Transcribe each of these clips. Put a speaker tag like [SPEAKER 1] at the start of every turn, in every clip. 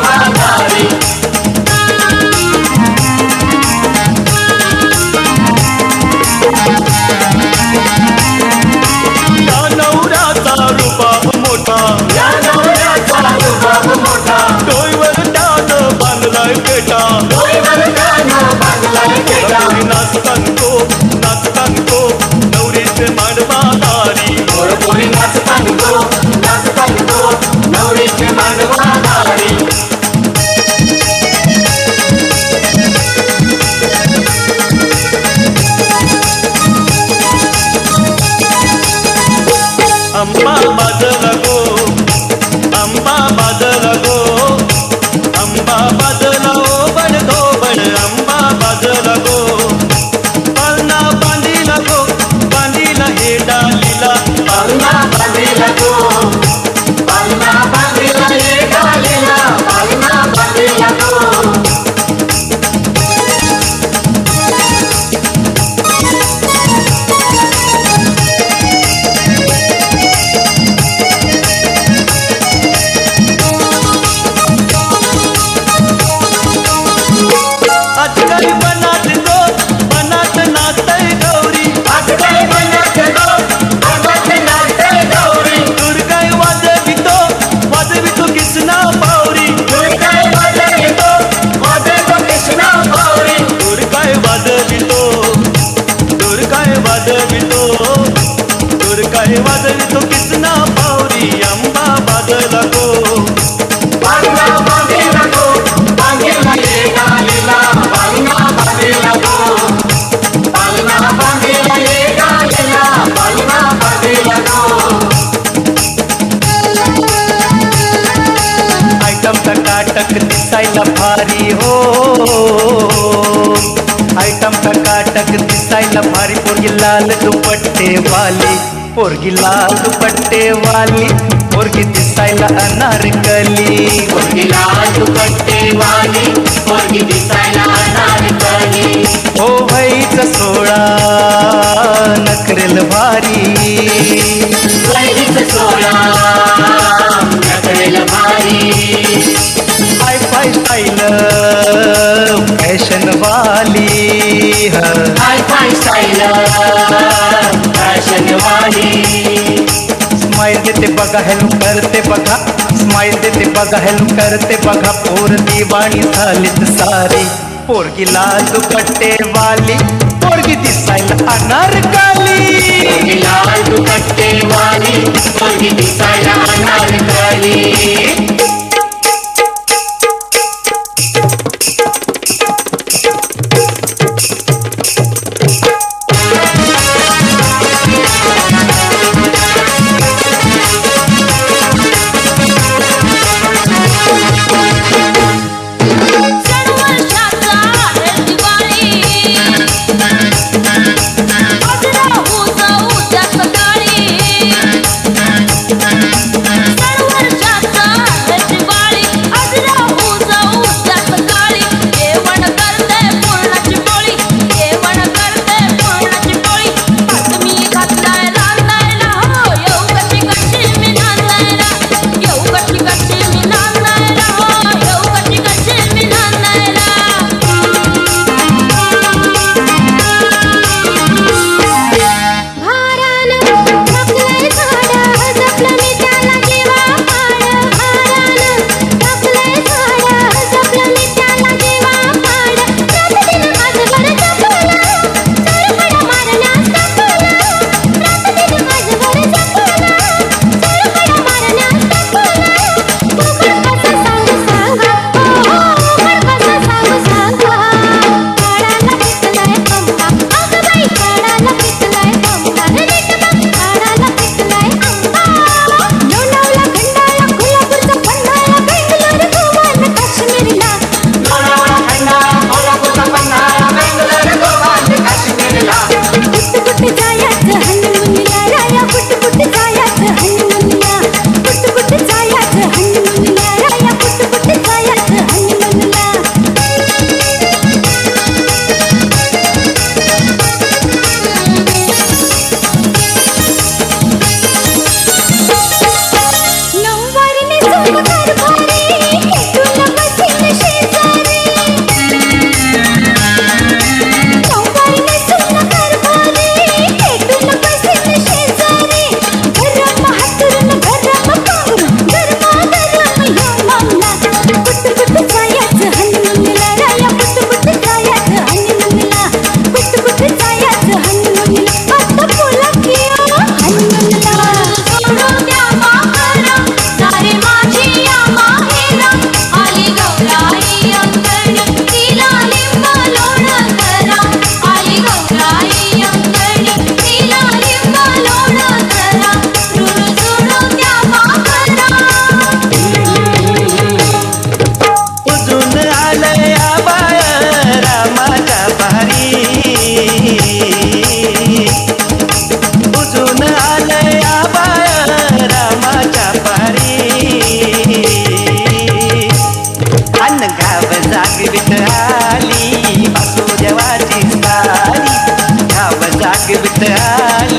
[SPEAKER 1] Baba. काय वाजवितो? दूर
[SPEAKER 2] काय वाजवितो? किसना पावरी
[SPEAKER 1] आंबा बाजला गो
[SPEAKER 3] लाल दुपट्टे वाली पोरगी लाल दुपट्टे वाली पोरगी दिसायला अनारकली
[SPEAKER 2] पोरगी लाल दुपट्टे वाली पोरगी दिसायला अनारकली
[SPEAKER 3] ओ भाईच सोळा नकरेल भारी.
[SPEAKER 2] वैरीच सोळा भारी.
[SPEAKER 3] हाय फाय स्टाईल फॅशन वाली ह.
[SPEAKER 2] स्टाईल फॅशन वाली.
[SPEAKER 3] स्माइल देते बघा हेल्प करते बघा. स्माइल देते बघा हेल्प करते बघा. पोर दिवाणी झालीत सारी. पोरगी लाल दुपट्टे वाली. पोरगी दिसायला अनारकाली
[SPEAKER 2] लाल दुपट्टे वाली. पोरगी दिसायला अनारकली
[SPEAKER 1] te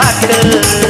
[SPEAKER 1] ಹಾಕಿದ